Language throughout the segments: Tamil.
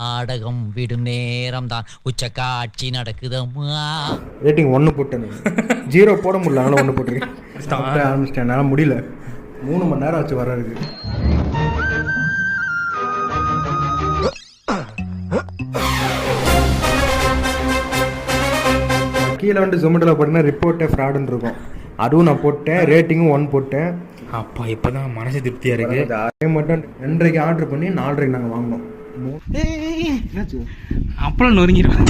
நாடகம் விடும் நேரம் தான் உச்ச காட்சி நடக்குதம்மா. ரேட்டிங் ஒன்று போட்டேன். ஜீரோ போட முடியல அதனால ஒன்று போட்டிருக்கேன். சாப்பிட ஆரம்பிச்சிட்டேன் என்னால் முடியல. மூணு மணி நேரம் ஆச்சு வர்றதுக்கு. கீழே வந்து ஜொமேட்டோவில் போட்டீங்கன்னா ரிப்போர்ட்டே ஃப்ராடுன்னு இருக்கும். அதுவும் நான் போட்டேன் ரேட்டிங்கும் ஒன் போட்டேன். அப்பா இப்பதான் மனசு திருப்தியா இருக்கு. அதே மட்டும் ரெண்டரைக்கு ஆர்டர் பண்ணி நாலரைக்கு நாங்கள் வாங்கினோம். அப்புறம் நொறுங்கிடுவேன்.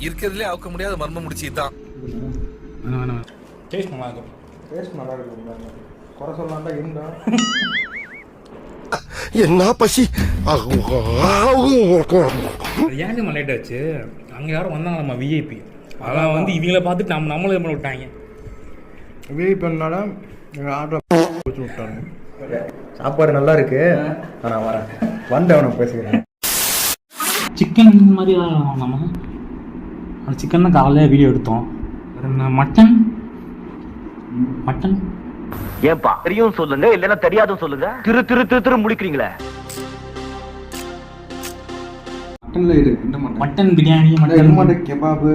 இருக்கிறதுலே அவுக்க முடியாத மர்மம் முடிச்சு தான் டேஸ்ட் நல்லா இருக்கும் டேஸ்ட் நல்லா இருக்கும் குறை சொல்லலாம்டா இருந்தா என்ன பசி? ஏன் நம்ம லேட் ஆச்சு? அங்க யாரும் வந்தாங்க நம்ம விஐபி அதான் வந்து இவங்கள பார்த்துட்டு நம்ம நம்மளே பண்ண விட்டாங்க. விஐ பண்ணனால எங்கள் ஆர்டர் வச்சு விட்டாங்க. சாப்பாடு நல்லா இருக்கு. நான் வரேன். வந்தேன் நான் பேசுகிறேன் சிக்கன் மாதிரி நம்ம. அந்த சிக்கன் தான் காலையில் வீடியோ எடுத்தோம். மட்டன் மட்டன் ஏன்பா? தெரியும் சொல்லுங்க இல்லைன்னா தெரியாதும் சொல்லுங்க. திரு திரு திரு திரு முடிக்கிறீங்களே? மட்டனில் இரு என்ன மட்டன்? மட்டன் பிரியாணி மட்டன் மட்டும் கெபாபு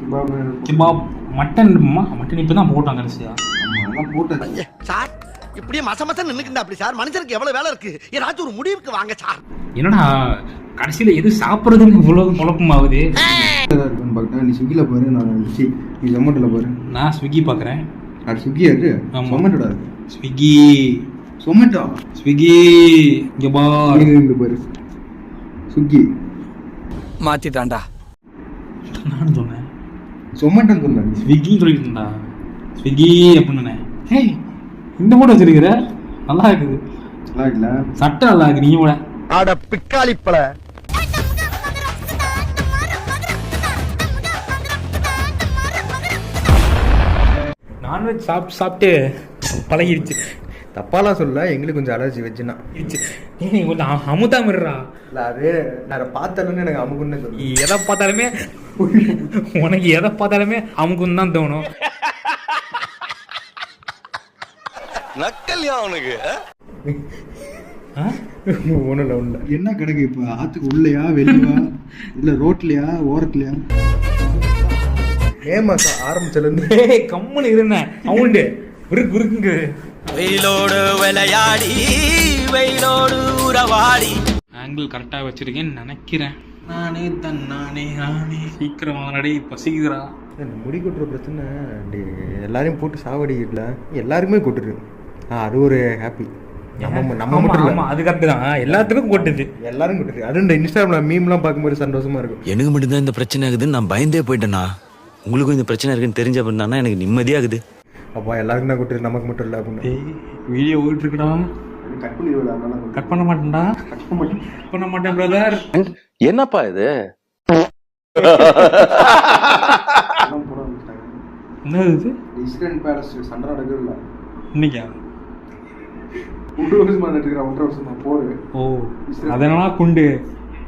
கெபாபு கிபாப் மட்டன் மட்டன் இப்போ தான் போட்டாங்க கடைசியா அதெல்லாம் போட்டு சார் இப்படியே மச மச நின்னுக்கிண்டா அப்படி சார்? மனுஷனுக்கு எவ்வளவு வேலை இருக்கு? ஏதாச்சும் ஒரு முடிவுக்கு வாங்க சார். என்னடா கடைசியில் எது சாப்பிட்றதுன்னு இவ்வளோ குழப்பமாகுது? இருக்குன்னு பார்த்தா நீ ஸ்விக்கியில் பாரு நான் நீ ஜொமேட்டோவில் பாரு. நான் ஸ்விக்கி பார்க்குறேன் அது ஸ்விக்கி இருக்கு. ஜொமேட்டோட இருக்கு ஸ்விக்கி ஜொமேட்டோ ஸ்விக்கி இங்கே பார் இருந்து பாரு ஸ்விக்கி மாத்திட்டான்டா நான் சொன்னேன் ஜொமேட்டோன்னு சொன்னேன் ஸ்விக்கின்னு சொல்லிட்டு இருந்தா ஸ்விக்கி அப்படின்னு ஹேய் இந்த மூட வச்சிருக்கிற நல்லா இருக்குது நல்லா இருக்குல்ல சட்டை நல்லா இருக்கு நீ கூட அட பிக்காளிப்பழ நான்வெஜ் சாப்பிட்டு சாப்பிட்டு பழகிருச்சு. தப்பாலாம் சொல்ல எங்களுக்கு கொஞ்சம் அலர்ஜி. ஏய், நீ கொஞ்சம் அ- அமுத்தா மிடுறா இல்லை அது நான் பார்த்தேன்னு எனக்கு அமுக்குன்னு நீ சொல்லுவேன் எதை பார்த்தாலுமே உனக்கு எதை பார்த்தாலுமே அமுக்குன்னு தான் தோணும். நக்கல்யா அவனுக்கு? ஒன்றும் இல்லை ஒன்றும் என்ன கிடக்கு இப்போ? ஆற்றுக்கு உள்ளையா வெளியா இல்லை ரோட்லையா ஓரத்துலையா? மாதம் ஆரம்பிச்சதுலேருந்து கம்முன்னு இருந்தேன் அவண்டு. விருக்கு விருக்குங்க வெயிலோடு விளையாடி வெயிலோடு உறவாடி. ஆங்கிள் கரெக்டாக வச்சிருக்கேன்னு நினைக்கிறேன். நானே தன் நானே நானே சீக்கிரம் வாங்கடி இந்த முடி கொட்டுற பிரச்சனை எல்லாரையும் போட்டு சாவடிக்கல எல்லாருக்குமே கொட்டுது. ஆ அது ஒரு ஹாப்பி நம்ம நம்ம மட்டும் இல்லை. அது கரெக்ட் தான். எல்லாத்துக்கும் கொட்டுது. எல்லாரும் கொட்டுது. அது இந்த இன்ஸ்டாகிராம்ல மீம்லாம் பார்க்கும்போது சந்தோஷமா இருக்கும். எனக்கு மட்டும்தான் இந்த பிரச்சனை ஆகுதுன்னு நான் பயந்தே போயிட்டேனா? உங்களுக்கும் இந்த பிரச்சனை இருக்குன்னு தெரிஞ்ச அப்படின்னா எனக்கு நிம்மதியாகுது. அப்பா எல்லாருக்கும் தான் கொட்டுது நமக்கு மட்டும் இல்லை அப்படின்னு. வீடியோ ஓடிட்டு இருக்கடா கட் பண்ணிடுவில்ல அதனால கட் பண்ண மாட்டேன்டா. கட் பண்ண மாட்டேன். பிரதர் என்னப்பா இது? என்னது இது? இஸ்ரேல் பேலஸ் சண்டை நடக்குதுல்ல இன்னைக்கா? ஒன்றரை வருஷமா நடக்குற ஒன்றரை வருஷமா போரு ஓ அதனால குண்டு.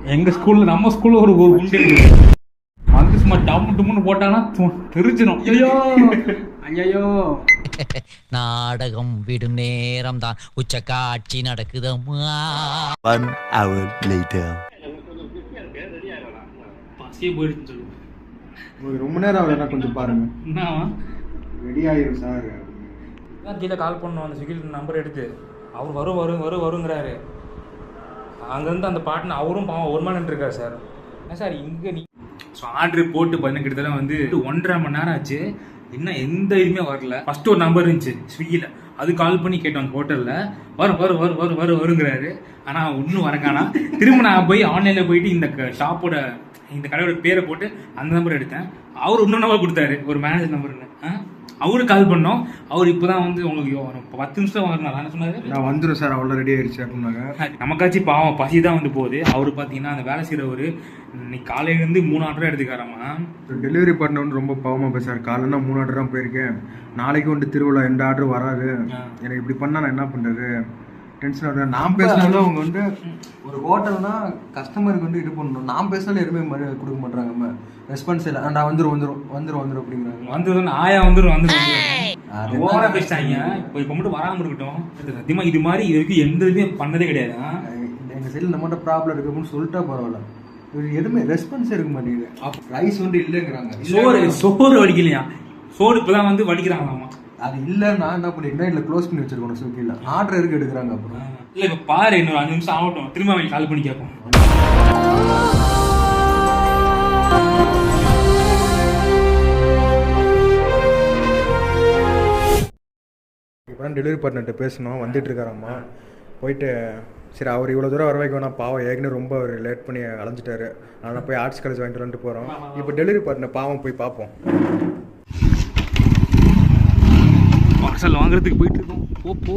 எங்க ஸ்கூல்ல நம்ம ஸ்கூல்ல ஒரு குண்டு இருக்கு. வந்து சும்மா டம்மு டும்முன்னு போட்டாங்கன்னா து- தெரிஞ்சிடும். ஐயோ! ஐயோ நாடகம் விடும் நேரம் தான் உச்ச காட்சி நடக்குதம்மா ஒன் போயிடுச்சு. ரொம்ப நேரம் ஆகுதுன்னா கொஞ்சம் பாருங்க. என்னவா ரெடி ஆயிரும் சார் தான் கீழே கால் பண்ணோம் அந்த ஸ்விக்கி நம்பர் எடுத்து. அவர் வரும் வரும் வரும் வருங்கிறாரு. அங்கேருந்து அந்த பாட்டுன்னு அவரும் பாவம் ஒரு மணி நேரம் இருக்கார் சார் சார் இங்கே நீ ஸோ ஆர்டர் போட்டு பார்த்தீங்கன்னா கிட்டத்தட்ட வந்து ஒன்றரை மணி நேரம் ஆச்சு. இன்னும் எந்த இதுவுமே வரல. ஃபர்ஸ்ட் ஒரு நம்பர் இருந்துச்சு ஸ்விக்கியில் அது கால் பண்ணி கேட்டோம் அந்த ஹோட்டலில் வரும் வரும் வரும் வரும் வரும் வருங்கிறாரு. ஆனால் ஒன்றும் வரக்கானா திரும்ப நான் போய் ஆன்லைனில் போயிட்டு இந்த ஷாப்போட இந்த கடையோட பேரை போட்டு அந்த நம்பர் எடுத்தேன். அவர் இன்னொரு நம்பர் கொடுத்தாரு. ஒரு மேனேஜர் நம்பர்னு அவரு கால் பண்ணோம். அவர் இப்போதான் வந்து உங்களுக்கு பத்து நிமிஷம் வரணும் என்ன சொன்னாரு? நான் வந்துடும் சார் அவ்வளோ ரெடி ஆயிடுச்சு அப்படின்னாங்க. நமக்காச்சும் பாவம் பசி தான் வந்து போகுது. அவர் பார்த்தீங்கன்னா அந்த வேலை செய்கிறவர் இன்னைக்கு காலையிலேருந்து மூணு ஆர்டர் எடுத்துக்காராமா டெலிவரி பண்ணவனு ரொம்ப பாவமாக பேசார் காலைல மூணு ஆர்டர் தான் போயிருக்கேன். நாளைக்கு வந்து திருவிழா எந்த ஆர்டர் வராது. எனக்கு இப்படி பண்ணா நான் என்ன பண்ணுறது டென்ஷன் நான் பேசினாலும் அவங்க வந்து ஒரு ஹோட்டல்னா கஸ்டமருக்கு வந்து இது பண்ணணும். நான் பேசினாலும் எதுவுமே மரியாதை கொடுக்க மாட்டாங்க ரெஸ்பான்ஸ் இல்லை. நான் வந்துடும் வந்துடும் வந்துடும் வந்துடும் அப்படிங்கிறாங்க. வந்துடும் ஆயா வந்துடும் வந்துடும் அது ஓவரா பேசிட்டாங்க. இப்போ இப்போ மட்டும் வராம இருக்கட்டும். இது சத்தியமா இது மாதிரி இது வரைக்கும் எந்த இதுவுமே பண்ணதே கிடையாது? எங்கள் சைடில் நம்மகிட்ட ப்ராப்ளம் இருக்கு அப்படின்னு சொல்லிட்டா பரவாயில்ல. எதுவுமே ரெஸ்பான்ஸ் இருக்க மாட்டேங்குது. ரைஸ் வந்து இல்லைங்கிறாங்க. சோறு சோறு வடிக்கலையா சோறு இப்பதான் வந்து வடிக்கிறாங்களாமா அது இல்லை நான் என்ன பண்ணிருக்கேன் இல்லை க்ளோஸ் பண்ணி வச்சிருக்கணும் ஸ்விக்கியில் ஆர்டர் இருக்கு எடுக்கிறாங்க அப்புறம் இல்ல இப்ப பாரு இன்னொரு அஞ்சு நிமிஷம் ஆகட்டும். திரும்ப அவங்க கால் பண்ணி கேட்போம். இப்போ தான் டெலிவரி பார்ட்னர்கிட்ட பேசணும். வந்துட்டு இருக்காராம்மா. போயிட்டு சரி அவர் இவ்வளோ தூரம் வர வைக்க வேணாம் பாவம் ஏற்கனவே ரொம்ப அவர் லேட் பண்ணி அலைஞ்சிட்டாரு. அதனால் போய் ஆர்ட்ஸ் காலேஜ் வாங்கிட்டு வந்துட்டு போகிறோம் இப்போ டெலிவரி பார்ட்னர் பாவம் போய் பார்ப்போம். பார்சல் வாங்குறதுக்கு போயிட்டு இருக்கோம் போ. போ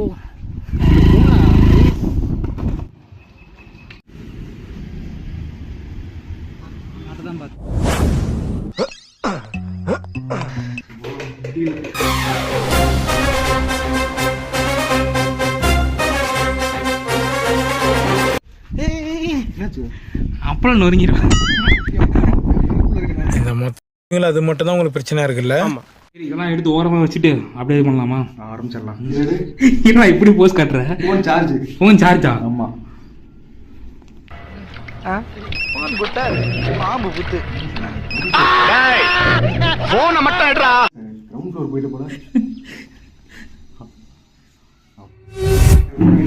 அப்புறம் நொறுங்கிடுவேன் இந்த மொத்தம் அது மட்டும் தான் உங்களுக்கு பிரச்சனை இருக்குல்ல? சரி இதெல்லாம் எடுத்து ஓரமா வச்சுட்டு அப்படியே இது பண்ணலாமா? ஆரம்பிச்சிடலாம். என்ன இப்படி போஸ்ட் காட்டுற? ஃபோன் சார்ஜ் ஃபோன் சார்ஜா ஆமாம் பாம்பு புத்து போன மட்டும் எடுறா. கிரவுண்ட் ஃப்ளோர் போயிட்டு போல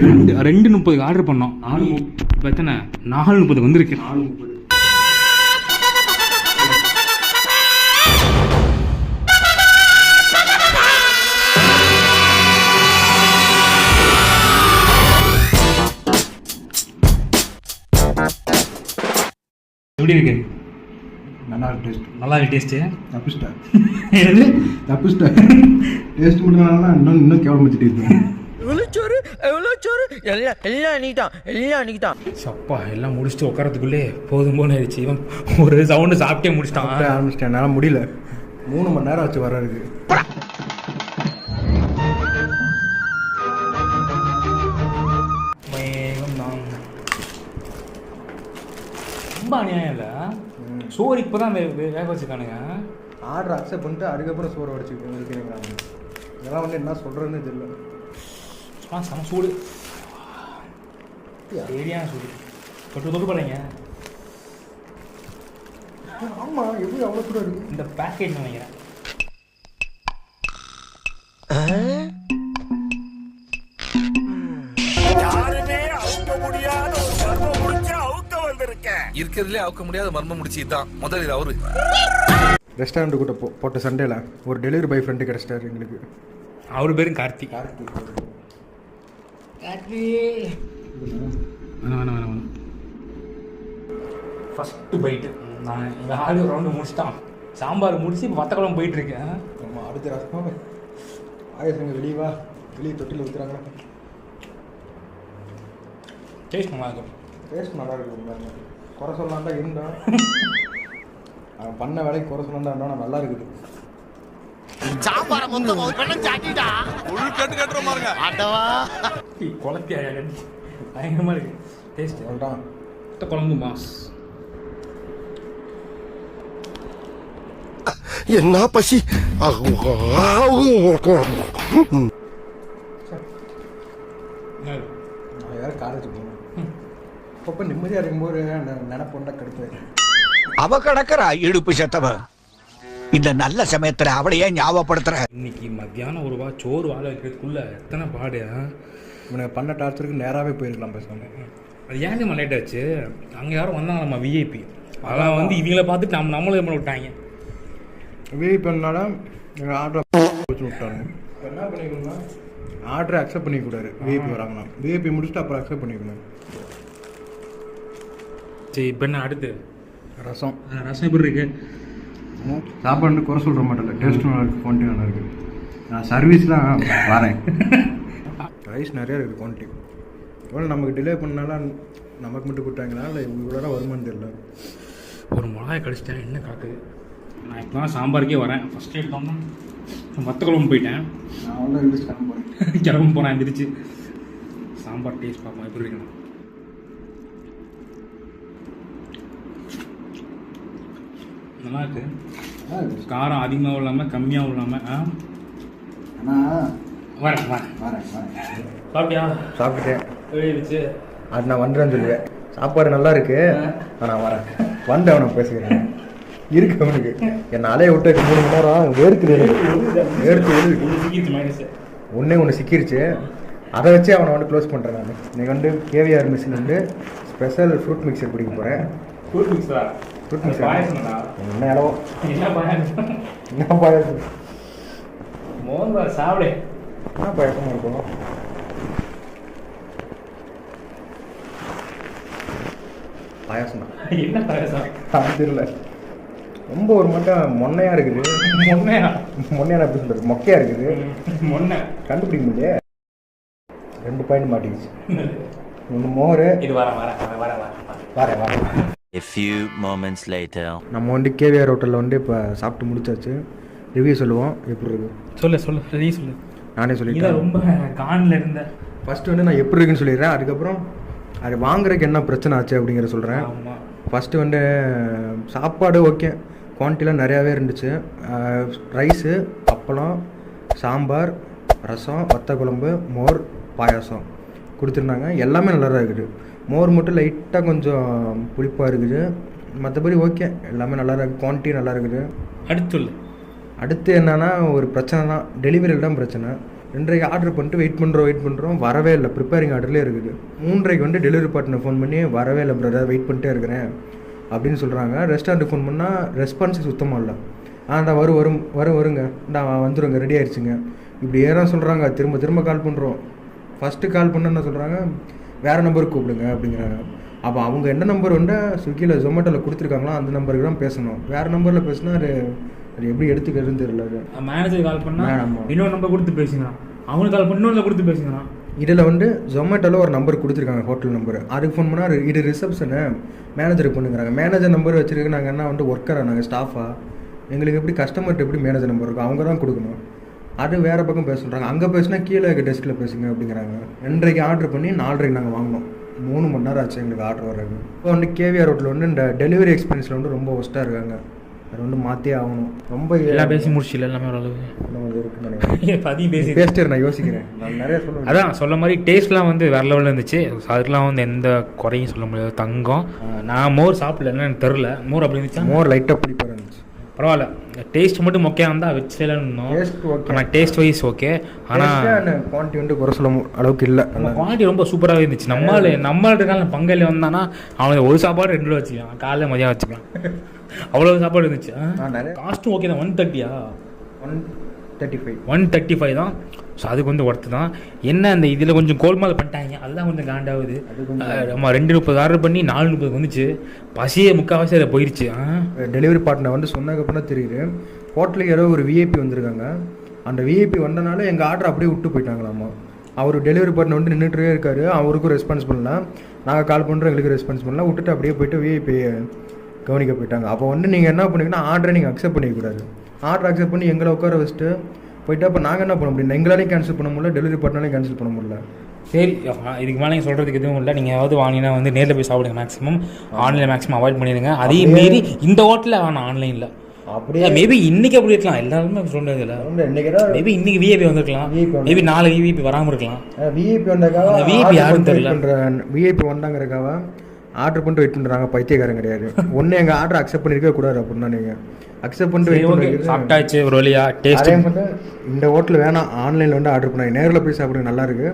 ரெண்டு ரெண்டு முப்பதுக்கு ஆர்டர் பண்ணோம். நாலு இப்ப எத்தனை? நாலு முப்பது வந்திருக்கு. நாலு முப்பது எப்படி இருக்கு? நல்லா டேஸ்ட் நல்லா இருக்கு டேஸ்ட்டு தப்பிச்சிட்டேன். என்னது? தப்பிச்சிட்டேன். டேஸ்ட் மட்டும் இன்னும் இன்னும் கேவலமிச்சிட்டு இருக்கேன் சப்பா எல்லாம் முடிச்சுட்டு உட்காரத்துக்குள்ளே போதும் போல ஆயிடுச்சு. இவன் ஒரு சவுண்டு சாப்பிட்டே முடிச்சிட்டான். ஆரம்பிச்சிட்டேன். என்னால் முடியல. மூணு மணி நேரம் ஆச்சு வர்றதுக்கு. ரொம்ப அநியாயம் இல்லை. சோறு இப்போ தான் வேக வச்சுக்கானுங்க ஆர்டர் அக்செப்ட் பண்ணிட்டு அதுக்கப்புறம் சோறு வடிச்சு இருக்கிறேங்கிறாங்க இதெல்லாம் வந்து என்ன சொல்கிறதுன்னு தெரியல. ஆ செம சூடு. சரியான சூடு. தொட்டு தொட்டு போடுறீங்க ஆமாம் எப்படி அவ்வளோ கூட இருக்கு? இந்த பேக்கேஜ் நினைக்கிறேன். இருக்கிறதுலே அவுக்க முடியாத மர்மம் முடிச்சு தான் முதல் இது அவரு. ரெஸ்டாரண்ட்டு கூட போ போட்ட சண்டேல ஒரு டெலிவரி பாய் ஃப்ரெண்டு கிடச்சிட்டாரு எங்களுக்கு. அவர் பேரும் கார்த்திக் வேணாம் வேணாம் வேணாம் வேணாம். ஃபஸ்ட்டு பைட்டு நான் இந்த ஆளு ரவுண்டு முடிச்சிட்டான். சாம்பார் முடிச்சு இப்போ வத்த குழம்பு போயிட்டு இருக்கேன் ஆமாம் அடுத்த ரசம் ஆயசங்க வெளியே வா. வெளியே தொட்டில் ஊற்றுறாங்க டேஸ்ட் நல்லா இருக்கும். டேஸ்ட் நல்லா இருக்கு பாருங்க. குறை சொல்லலாம் தான் இருந்தான் அவன் பண்ண வேலைக்கு குறை சொல்லலாம் தான் இருந்தான் நல்லா இருக்குது. சாம்பார மொத்தம் ஒரு பெண்ணம் சாட்டிட்டா? உள் கட்டு கட்டுற பாருங்க. குழப்பியா பயங்கரமாக இருக்கு. டேஸ்ட் சொல்கிறான் வத்த குழம்பு மாஸ். என்ன பசி? காலேஜ் போகணும். அப்பப்போ நிம்மதியாக இருக்கும்போது அந்த நினப்பொண்டா கடுப்பு அவ கடக்கறா இடுப்பு செத்தவன் இந்த நல்ல சமயத்துல அவளையே ஞாபகப்படுத்துற? இன்னைக்கு மத்தியானம் ஒரு வா சோறு வாழ வைக்கிறதுக்குள்ள எத்தனை பாடு? இவனுக்கு பண்ண டார்ச்சருக்கு நேராகவே போயிருக்கலாம் பேசாமல் அது ஏன் நம்ம லேட் ஆச்சு? அங்கே யாரும் வந்தாங்க விஐபி அதெல்லாம் வந்து இவங்கள பார்த்துட்டு நம்ம நம்மளே பண்ண விட்டாங்க விஐ பண்ணனால எங்கள் ஆர்டரை வச்சு விட்டாங்க என்ன பண்ணிக்கணும்னா ஆர்டரை அக்செப்ட் பண்ணிக்கூடாது விஐபி வராங்கன்னா விஐபி முடிச்சுட்டு அப்புறம் அக்செப்ட் பண்ணிக்கணும். சரி இப்போ என்ன அடுத்து? ரசம். ரசம் எப்படி இருக்கு? சாப்பாடு குறை சொல்கிற மாட்டேன் டேஸ்ட் நல்லா இருக்குது குவான்டிட்டி நல்லா இருக்குது நான் சர்வீஸ்லாம் வரேன். ரைஸ் நிறையா இருக்குது குவான்டிட்டி எவ்வளோ நமக்கு டிலே பண்ணனால நமக்கு மட்டும் கொடுத்தாங்களா? இல்லை இவ்வளோ வருமானு தெரியல. ஒரு மிளகாய் கடிச்சிட்டேன் என்ன காக்குது? நான் இப்போ தான் சாம்பாருக்கே வரேன். ஃபஸ்ட் எடுத்தோம்னா வத்த குழம்பு போயிட்டேன். நான் வந்து எழுதி கிளம்ப போகிறேன் கிளம்ப போனேன் எந்திரிச்சு. சாம்பார் டேஸ்ட் பார்ப்போம். எப்படி இருக்கணும் நல்லா இருக்கு. காரம் அதிகமாகவும் இல்லாமல் கம்மியாகவும் இல்லாமல் ஆ? ஆனால் வரேன் வரேன். வரேன் வரேன். சாப்பிட்டியா? சாப்பிட்டுட்டேன் இருந்துச்சு அது நான் வந்துடுறேன்னு சொல்லுவேன். சாப்பாடு நல்லா இருக்கு. நான் வரேன். வந்து அவனை பேசுகிறேன் இருக்கு அவனுக்கு. என்னை அலைய விட்டு மூணு மணி நேரம் வேர்க்குது. வேர்த்து எழுது ஒன்றே ஒன்று சிக்கிருச்சு. அதை வச்சு அவனை வந்து க்ளோஸ் பண்ணுறேன் நான். இன்னைக்கு வந்து கேவிஆர் மிஷின் வந்து ஸ்பெஷல் ஃப்ரூட் மிக்சர் பிடிக்க போகிறேன் ஃப்ரூட். பாயசம்டா என்ன அளவோ என்ன பாயசம்? என்ன பாயாசம்? மோகன் சாப்பிடு. என்ன பாயாசமாக இருக்கும் பாயாசம் என்ன பாயசம்? அது தெரியல. ரொம்ப ஒரு மட்டும் மொன்னையா இருக்குது. மொன்னையா மொன்னையா எப்படி சொல்றது? மொக்கையா இருக்குது. மொன்னை கண்டுபிடிக்க முடியல. ரெண்டு பாயிண்ட் மாட்டிக்கிச்சு. ஒன்று மோர். இது வரேன் வரேன் வரேன் வரேன். வரேன் வரேன். A few moments later. நம்ம வந்து கேவிஆர் ஹோட்டலில் வந்து இப்போ சாப்பிட்டு முடிச்சாச்சு. ரிவ்யூ சொல்லுவோம். எப்படி இருக்கு? சொல்லு சொல்லு. நீ சொல்லு. நானே சொல்லிட்டேன். ரொம்ப கான்ல இருந்த. ஃபர்ஸ்ட் வந்து நான் எப்படி இருக்குன்னு சொல்லிடுறேன். அதுக்கப்புறம் அது வாங்குறதுக்கு என்ன பிரச்சனை ஆச்சு அப்படிங்கிற சொல்கிறேன் ஃபஸ்ட்டு வந்து சாப்பாடு ஓகே குவான்டிட்டிலாம் நிறையாவே இருந்துச்சு. ரைஸு அப்பளம் சாம்பார் ரசம் வத்த குழம்பு மோர் பாயாசம். கொடுத்துருந்தாங்க. எல்லாமே நல்லா தான் இருக்குது. மோர் மட்டும் லைட்டாக கொஞ்சம் புளிப்பாக இருக்குது. மற்றபடி ஓகே. எல்லாமே நல்லா இருக்குது குவான்டிட்டி நல்லா இருக்குது. அடுத்து சொல்லு அடுத்து என்னன்னா ஒரு பிரச்சனை தான். டெலிவரியில் தான் பிரச்சனை. ரெண்டரைக்கு ஆர்டர் பண்ணிட்டு வெயிட் பண்ணுறோம் வெயிட் பண்ணுறோம் வரவே இல்லை. ப்ரிப்பேரிங் ஆர்டர்லேயே இருக்குது. மூன்றரைக்கு வந்து டெலிவரி பார்ட்னர் ஃபோன் பண்ணி வரவே இல்லை பிரதர் வெயிட் பண்ணிட்டே இருக்கிறேன். அப்படின்னு சொல்கிறாங்க ரெஸ்டாரண்ட்டுக்கு ஃபோன் பண்ணால் ரெஸ்பான்ஸ் சுத்தமாக இல்லை. ஆ இந்த வரும் வரும் வரும் வருங்க. இந்த வந்துருங்க. ரெடி ஆயிடுச்சுங்க. இப்படி ஏறான் சொல்கிறாங்க திரும்ப திரும்ப கால் பண்ணுறோம் ஃபஸ்ட்டு கால் பண்ண என்ன சொல்கிறாங்க வேறு நம்பருக்கு கூப்பிடுங்க அப்படிங்கிறாங்க. அப்போ அவங்க என்ன நம்பர் வந்து ஸ்விக்கியில் ஜொமேட்டோவில் கொடுத்துருக்காங்களோ அந்த நம்பருக்கு தான் பேசணும். வேறு நம்பரில் பேசினா அது அது எப்படி எடுத்துக்கிறதுன்னு தெரியல மேனேஜர் கால் பண்ணா ஆமா. இன்னொரு நம்பர் கொடுத்து பேசுங்கிறான் அவனுக்கு கால் பண்ணி இன்னொரு கொடுத்து பேசுங்கிறான் இதில் வந்து ஜொமேட்டோவில் ஒரு நம்பர் கொடுத்துருக்காங்க ஹோட்டல் நம்பர் அதுக்கு ஃபோன் பண்ணால் இது ரிசப்ஷனு மேனேஜருக்கு பண்ணுங்கிறாங்க மேனேஜர் நம்பர் வச்சிருக்க நாங்கள் என்ன வந்து ஒர்க்கரா நாங்கள் ஸ்டாஃபா எங்களுக்கு எப்படி கஸ்டமர்கிட்ட எப்படி மேனேஜர் நம்பர் இருக்கும் அவங்க தான் கொடுக்கணும். அது வேறு பக்கம் பேச சொல்கிறாங்க அங்கே பேசினா கீழே இருக்க டெஸ்கில் பேசுங்க அப்படிங்கிறாங்க. ரெண்டரைக்கு ஆர்டர் பண்ணி நாலரைக்கு நாங்கள் வாங்கினோம். மூணு மணி நேரம் ஆச்சு எங்களுக்கு ஆர்டர் வர்றது இப்போ வந்து கேவிஆர் ரோட்டில் வந்து இந்த டெலிவரி எக்ஸ்பீரியன்ஸில் வந்து ரொம்ப ஒஸ்ட்டாக இருக்காங்க. அது வந்து மாற்றியே ஆகணும். ரொம்ப எல்லாம் பேசி முடிச்சில எல்லாமே ஓரளவு இன்னும் கொஞ்சம் இருக்குன்னு நினைக்கிறேன். பதியும் பேசி பேசிட்டு நான் யோசிக்கிறேன். நான் நிறைய சொல்லுவேன் அதான் சொல்ல மாதிரி டேஸ்ட்லாம் வந்து வேற லெவலில் இருந்துச்சு. அதுக்கெலாம் வந்து எந்த குறையும் சொல்ல முடியாது. தங்கம். நான் மோர் சாப்பிடல எனக்கு தெரில மோர் அப்படி இருந்துச்சா? மோர் லைட்டாக பிடிப்பாக இருந்துச்சு. பரவாயில்ல. டேஸ்ட் மட்டும் மொக்கையாக இருந்தால் Taste okay. ஆனால் டேஸ்ட் வைஸ் ஓகே ஆனால் குவான்டிட்டி வந்து குறை சொல்ல அளவுக்கு இல்லை. குவாலிட்டி ரொம்ப சூப்பராகவே இருந்துச்சு. நம்மளால நம்மள்ட்ட பங்காளி வந்தானா அவனுக்கு ஒரு சாப்பாடு ரெண்டு ரூபா வச்சுக்கலாம். காலைல மதியம் வச்சுக்கலாம். அவ்வளோ சாப்பாடு இருந்துச்சு. காஸ்ட்டும் ஓகே தான். One தேர்ட்டியா one thirty five one thirty five தான். ஸோ அதுக்கு வந்து ஒர்த்து தான். என்ன அந்த இதில் கொஞ்சம் கோல்மால் பண்ணிட்டாங்க அதுதான் கொஞ்சம் காண்டாகுது நம்ம ரெண்டு முப்பது ஆர்டர் பண்ணி நாலு முப்பதுக்கு வந்துச்சு. பசியே முக்கால்வாசி அதில் போயிடுச்சு ஆ? டெலிவரி பார்ட்னர் வந்து சொன்னதுக்கப்புறம் தான் தெரியுது. ஹோட்டலுக்கு யாரோ ஒரு விஐபி வந்திருக்காங்க. அந்த விஐபி வந்தனால எங்கள் ஆர்டர் அப்படியே விட்டு போயிட்டாங்களாமா. அவர் டெலிவரி பார்ட்னர் வந்து நின்றுட்டே இருக்காரு. அவருக்கும் ரெஸ்பான்ஸ் பண்ணல. நாங்கள் கால் பண்ணுறோம் எங்களுக்கு ரெஸ்பான்ஸ் பண்ணல. விட்டுட்டு அப்படியே போயிட்டு விஐபி கவனிக்க போயிட்டாங்க. அப்போ வந்து நீங்கள் என்ன பண்ணீங்கன்னா ஆர்டரை நீங்கள் அக்செப்ட் பண்ணிக்கக்கூடாது ஆர்டர் அக்செப்ட் பண்ணி எங்களை உட்கார வச்சுட்டு போயிட்டு அப்போ நாங்கள் என்ன பண்ண முடியும்? எங்களாலையும் கேன்சல் பண்ண முடியல டெலிவரி பார்ட்னரையும் கேன்சல் பண்ண முடியல. சரி இதுக்கு மேலே நீங்கள் சொல்கிறதுக்கு எதுவும் இல்லை. நீங்கள் ஏதாவது வாங்கினா வந்து நேரில் போய் சாப்பிடுங்க மேக்ஸிமம் ஆன்லைனில் மேக்ஸிமம் அவாய்ட் பண்ணிடுங்க. அதையும் மீறி இந்த ஹோட்டலில் வேணாம் ஆன்லைனில் அப்படியே மேபி இன்னைக்கு அப்படி இருக்கலாம். எல்லாருமே சொல்றது இல்லை. மேபி இன்னைக்கு விஐபி வந்திருக்கலாம். மேபி நாளை விஐபி வராமல் இருக்கலாம். விஐபி அந்த VIP யாருன்னு தெரியல. விஐபி வந்தாங்கிறக்காக ஆர்டர் பண்ணிட்டு வெயிட் பண்ணுறாங்க பைத்தியக்காரன் கிடையாது. ஒன்று எங்கள் ஆர்டர் அக்செப்ட் பண்ணிருக்க கூடாது அப்படின்னா நீங்கள் அக்செப்ட் பண்ணிட்டு வெயிட் பண்ணுறது சாப்பிட்டாச்சு ஒரு வழியா. டேஸ்ட் இந்த ஹோட்டல் வேணாம். ஆன்லைனில் வந்து ஆர்டர் பண்ணாங்க. நேரில் போய் சாப்பிடுங்க. நல்லா இருக்கு.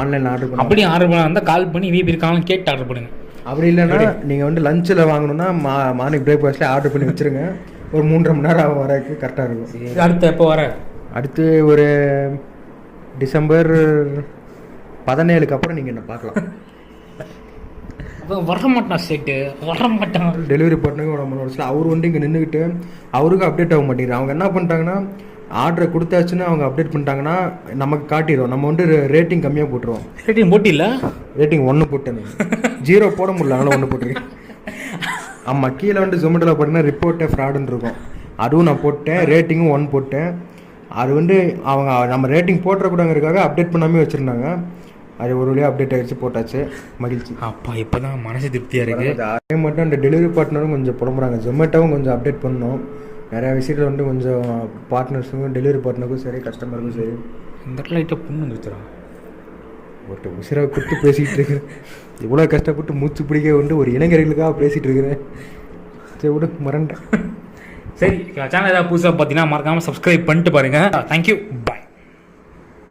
ஆன்லைனில் ஆர்டர் பண்ணி அப்படி ஆர்டர் பண்ணா இருந்தால் கால் பண்ணி விஐபி இருக்காங்கன்னு கேட்டு ஆர்டர் பண்ணுங்க. அப்படி இல்லைன்னா நீங்கள் வந்து லஞ்சில் வாங்கணும்னா மா மார்னிங் பிரேக்ஃபாஸ்ட்டில் ஆர்டர் பண்ணி வச்சிருங்க. ஒரு மூன்றரை மணி நேரம் ஆகும் வரக்கு கரெக்டாக இருக்கும். அடுத்து எப்போ வர? அடுத்து ஒரு டிசம்பர் பதினேழுக்கு அப்புறம் நீங்கள் என்ன பார்க்கலாம். அவன் வர மாட்டான் சேட்டு வர மாட்டான் டெலிவரி பார்ட்னருக்கு நம்ம வருஷம் அவர் வந்து இங்கே நின்றுக்கிட்டு அவருக்கும் அப்டேட் ஆக மாட்டேங்குது. அவங்க என்ன பண்ணிட்டாங்கன்னா ஆர்டரை கொடுத்தாச்சுன்னு அவங்க அப்டேட் பண்ணிட்டாங்கன்னா நமக்கு காட்டிடும் நம்ம வந்து ரேட்டிங் கம்மியாக போட்டுருவோம். ரேட்டிங் போட்டில்ல ரேட்டிங் ஒன்று போட்டேன். ஜீரோ போட முடியல அதனால ஒன்று போட்டிருக்கேன். ஆமாம் கீழே வந்து ஜொமேட்டோவில் பார்த்தீங்கன்னா ரிப்போர்ட்டே ஃப்ராடுன்னு இருக்கும். அதுவும் நான் போட்டேன் ரேட்டிங்கும் ஒன் போட்டேன். அது வந்து அவங்க நம்ம ரேட்டிங் போட்டுறக்கூடாங்கிறதுக்காக அப்டேட் பண்ணாமே வச்சுருந்தாங்க. அது ஒரு வழியாக அப்டேட் ஆகிடுச்சு போட்டாச்சு. மகிழ்ச்சி. அப்பா இப்போ தான் மனசு திருப்தியாக இருக்குது அதே மட்டும் அந்த டெலிவரி பார்ட்னரும் கொஞ்சம் புலம்புறாங்க. ஜொமேட்டோவும் கொஞ்சம் அப்டேட் பண்ணோம் நிறையா விஷயத்தில் வந்து கொஞ்சம் பார்ட்னர்ஸுக்கும் டெலிவரி பார்ட்னருக்கும் சரி கஸ்டமருக்கும் சரி. இந்த இடத்துல லைட்டாக புண்ணு வந்துருச்சுடா ஒருத்தர் உசிரை கொடுத்து பேசிக்கிட்டு இருக்கிறேன் இவ்வளோ கஷ்டப்பட்டு மூச்சு பிடிக்க வந்து ஒரு இளைஞர்களுக்காக பேசிகிட்டு இருக்கிறேன். சரி விடு மறண்டேன் சரி சேனல் ஏதாவது புதுசாக பார்த்தீங்கன்னா மறக்காமல் சப்ஸ்கிரைப் பண்ணிட்டு பாருங்கள் தேங்க்யூ